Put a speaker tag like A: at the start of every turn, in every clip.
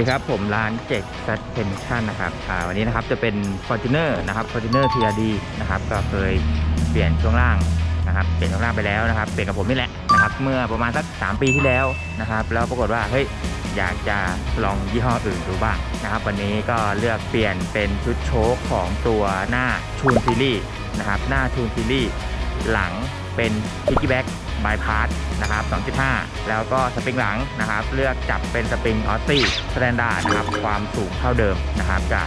A: ดีครับผมร้านเจ็กซัสเพนชั่นนะครับวันนี้นะครับจะเป็น Fortuner นะครับ Fortuner TRD นะครับก็เคยเปลี่ยนช่วงล่างนะครับเปลี่ยนช่วงล่างไปแล้วนะครับเปลี่ยนกับผมนี่แหละนะครับเมื่อประมาณสัก 3 ปีที่แล้วนะครับแล้วปรากฏว่าเฮ้ยอยากจะลองยี่ห้ออื่นดูบ้างนะครับวันนี้ก็เลือกเปลี่ยนเป็นชุดโชคของตัวหน้าชูนซีรีส์นะครับหน้าชูนซีรีส์หลังเป็นพิกกี้แบ็ก บายพาสนะครับ2.5 แล้วก็สปริงหลังนะครับ เลือกจับเป็นสปริงออสซี่สแตนดาร์ดนะครับ ความสูงเท่าเดิมนะครับจะ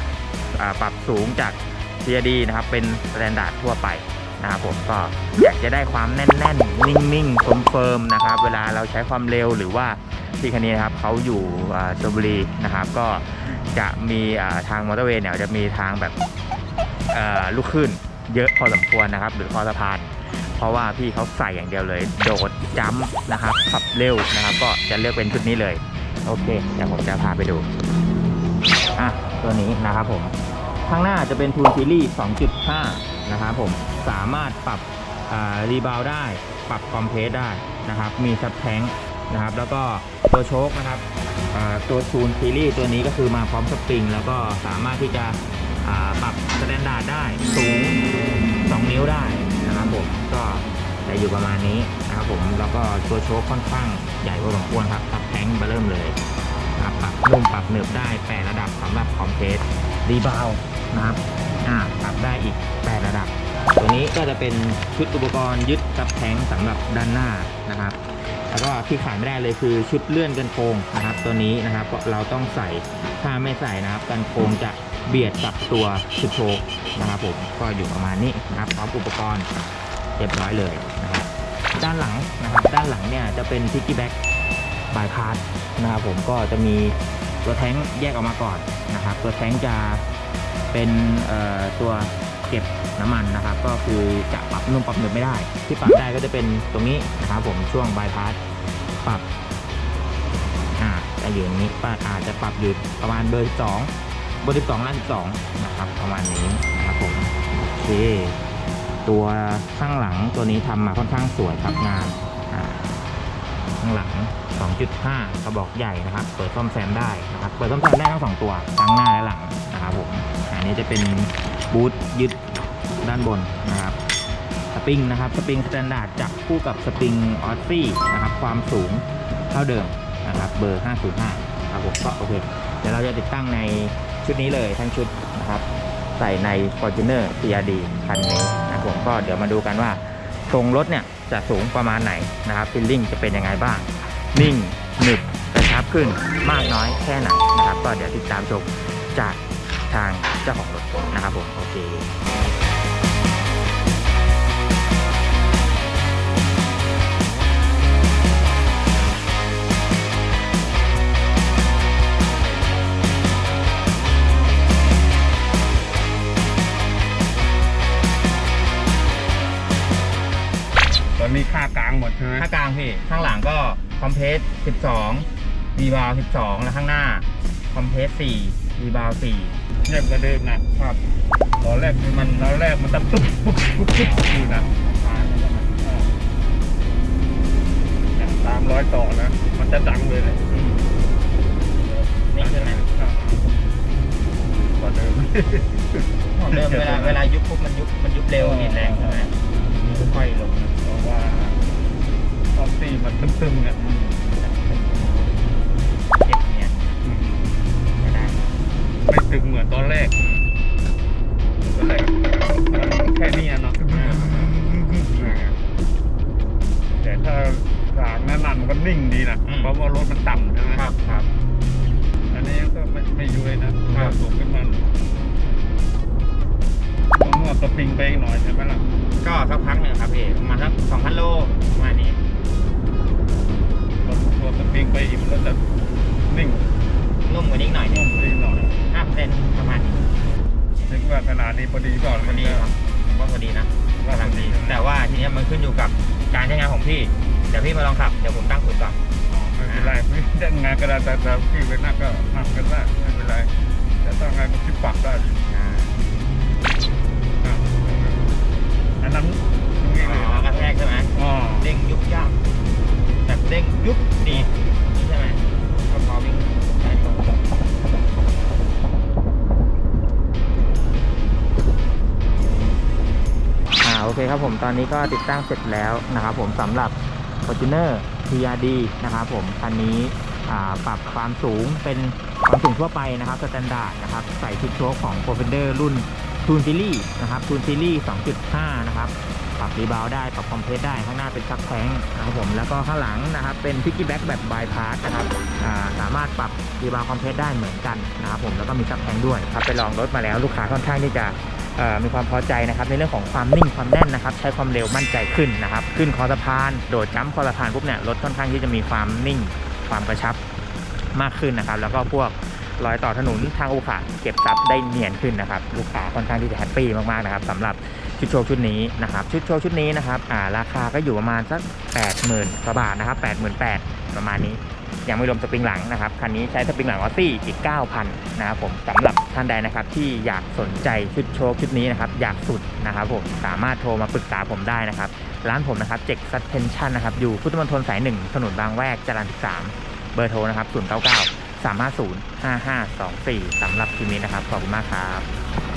A: ปรับสูงจาก CRD นะครับ เป็นสแตนดาร์ดทั่วไปนะครับผมก็อยากจะได้ความแน่นๆ นิ่งๆเฟิร์มๆนะครับ เวลาเราใช้ความเร็วหรือว่าที่คันนี้นะครับเขาอยู่อ่าชลบุรีนะครับ ก็จะมีทางมอเตอร์เวย์เนี่ยจะมีทางแบบลูกขึ้นเยอะพอสมควรนะครับ หรือคอสะพาน ราะว่าพี่เขาใส่อย่างเดียวเลย โดดจัมป์นะครับขับเร็วนะครับ ก็จะเลือกเป็นชุดนี้เลย โอเคเดี๋ยวผมจะพาไปดูอะตัวนี้นะครับผมข้างหน้าจะเป็นทูนซีรีส์ 2.5 นะครับผมสามารถปรับรีบาวได้ ปรับคอมเพรสได้นะครับ มีซับแทงนะครับ แล้วก็ตัวโชคนะครับตัวทูนซีรีส์ตัวนี้ก็คือมาพร้อมสปริง แล้วก็สามารถที่จะปรับสแตนดาร์ดได้สูง อยู่ประมาณนี้นะครับผมแล้วก็ตัวโชคค่อนข้างใหญ่พอสมควรครับซับแทงมาเริ่มเลยนะครับปรับนุ่มปรับเหนืบได้แปดระดับสำหรับคอมเพสรีบาวนะครับอ่าปรับได้อีก8ระดับ ตัวนี้ก็จะเป็นชุดอุปกรณ์ยึดซับแทงสำหรับด้านหน้านะครับแล้วก็ที่ขาดไม่ได้เลยคือชุดเลื่อนกันโค้งนะครับ ตัวนี้นะครับเราต้องใส่ถ้าไม่ใส่นะครับ กันโค้งจะเบียดกับตัวชุดโชคนะครับผมก็อยู่ประมาณนี้นะครับพร้อมอุปกรณ์ รียบร้อยเลยนะครับด้านหลังนะครับด้านหลังเนี่ยจะเป็นพิกกี้แบ็กบายพาสนะครับผมก็จะมีตัวแท้งแยกออกมาก่อนนะครับ ตัวแท้งจะเป็นตัวเก็บน้ำมันนะครับ ก็คือจะปรับนุ่มปรับหนึบไม่ได้ ที่ปรับได้ก็จะเป็นตรงนี้นะครับผมช่วงบายพาสปรับอ่าจะอยู่อย่างนี้ป้าอาจจะปรับอยู่ประมาณเบอร์สองเบอร์สิบสองล้านสองนะครับประมาณนี้นะครับผมโอเค ตัวข้างหลังตัวนี้ทำมาค่อนข้างสวยครับงานอ่าข้างหลัง 2.5 กระบอกใหญ่นะครับ เปิดซ่อมแซมได้นะครับ เปิดซ่อมแซมได้ทั้งสองตัวทั้งหน้าและหลังนะครับผมอันนี้จะเป็นบูทยึดด้านบนนะครับสปริงนะครับสปริงสแตนดาร์ดจับคู่กับสปริงออสซี่นะครับ ความสูงเท่าเดิมนะครับ เบอร์ 505ครับผมก็โอเคเดี๋ยวเราจะติดตั้งในชุดนี้เลยทั้งชุดนะครับ ใส่ใน Fortuner TRD คันนี้ ผมก็เดี๋ยวมาดูกันว่าทรงรถเนี่ยจะสูงประมาณไหนนะครับฟิลลิ่งจะเป็นยังไงบ้าง นิ่งหนึบกระชับขึ้นมากน้อยแค่ไหนนะครับ ก็เดี๋ยวติดตามชมจากทางเจ้าของรถนะครับผมโอเค
B: ค่ากลางหมดใช่ไหม
A: ข้างกลางพี่ ข้างหลังก็คอมเพส12ดีบาว12 แล้วข้างหน้า คอมเพส4ดีบาว4
B: เทียบกับเดิมนะครับตอนแรกมันตอนแรกมันตะปุ๊บปุ๊บปุ๊บปุ๊บอยู่นะตามร้อยต่อนะ มันจะดังเลยเลย
A: นี่ใช่ไหม
B: กว่าเดิม
A: ของเดิมเวลาเวลายุบปุ๊บมันยุบมันยุบเร็วนิดแรงใช่ไหมนี่ค่อยๆลง
B: เพราะว่า ออฟซี่มันตึมๆเนี่ย
A: เก็บเนี่ยจะได้
B: ไม่ตึงเหมือนตอนแรกตอนแรกแค่นี้อะเนาะแต่ถ้าสางนั้นนมันก็นิ่งดีนะเพราะว่ารถมันต่ำใช่ไหม
A: ครับครับ
B: อันนี้ก็ไม่ไม่ยุ้ยนะครับสูงขึ้นมาต้องนวดสปริงไปอีกหน่อยใช่ไหมล่ะ
A: ก็สักพักหนึ่งครับพี่ประมาณสัก2,000โลประมาณนี้
B: ดสปริงไปอีกมันก็จะนิ่ง
A: นุ่มกว่านี้หน่อยหนึ
B: นุ่
A: ง
B: มไปอีหน่อย
A: ห้าเปอร์เซ็นต์ประมาณนี้
B: ถึงว่าขนาดนี้พอดีก่อน
A: พอดีครับว่าพอดีนะกำลังดี แต่ว่าทีนี้มันขึ้นอยู่กับการใช้งานของพี่ เดี๋ยวพี่มาลองขับ เดี๋ยวผมตั้งสูตรก่อน
B: อ๋อไม่เป็นไรไม่ได้งานก็ได้แต่แต่พี่เปนั่งก็นั่งกันได้ไม่เป็นไร ครับ
A: ผมตอนนี้ก็ติดตั้งเสร็จแล้วนะครับผมสำหรับ Fortuner TRD นะครับผมคันนี้ปรับความสูงเป็นความสูงทั่วไปนะครับสแตนดาร์ดนะครับใส่ชุดโชคของ p r o f e n d e r รุ่น t u n Series นะครับ t u n Series 2.5 นะครับ ปรับรีบาวได้ปรับคอมเพรสได้ข้างหน้าเป็นซักแท้งนะครับผมแล้วก็ข้างหลังนะครับเป็นพิกกี้แบ็กแบบบายพาสนะครับสามารถปรับรีบาวคอมเพรสได้เหมือนกันนะครับผมแล้วก็มีซักแท้งด้วยครับไปลองรถมาแล้วลูกค้าค่อนข้างที่จะ มีความพอใจนะครับในเรื่องของความนิ่งความแน่นนะครับ ใช้ความเร็วมั่นใจขึ้นนะครับ ขึ้นคอสะพานโดดจ้ำคอสะพานปุ๊บเนี่ยรถค่อนข้างที่จะมีความนิ่งความกระชับมากขึ้นนะครับ แล้วก็พวกรอยต่อถนนทางอุขะเก็บซับได้เนียนขึ้นนะครับ ลูกค้าค่อนข้างที่จะแฮปปี้มากๆนะครับสำหรับชุดโชว์ชุดนี้นะครับชุดโชว์ชุดนี้นะครับราคาก็อยู่ประมาณสัก 80,000กว่าบาทนะครับ88,000ประมาณนี้ ยังไม่รวมสปริงหลังนะครับ คันนี้ใช้สปริงหลังออสซี่อีก 9,000 นะครับผมสำหรับท่านใดนะครับที่อยากสนใจชุดโชว์ชุดนี้นะครับ อยากสุดนะครับผมสามารถโทรมาปรึกษาผมได้นะครับ ร้านผมนะครับเจ็กซัตเทนชั่นนะครับ อยู่พุทธมณฑลสายหนึ่งถนนบางแวกจรัญ13 เบอร์โทรนะครับ099 350 5524สำหรับคลิปนี้นะครับ ขอบคุณมากครับ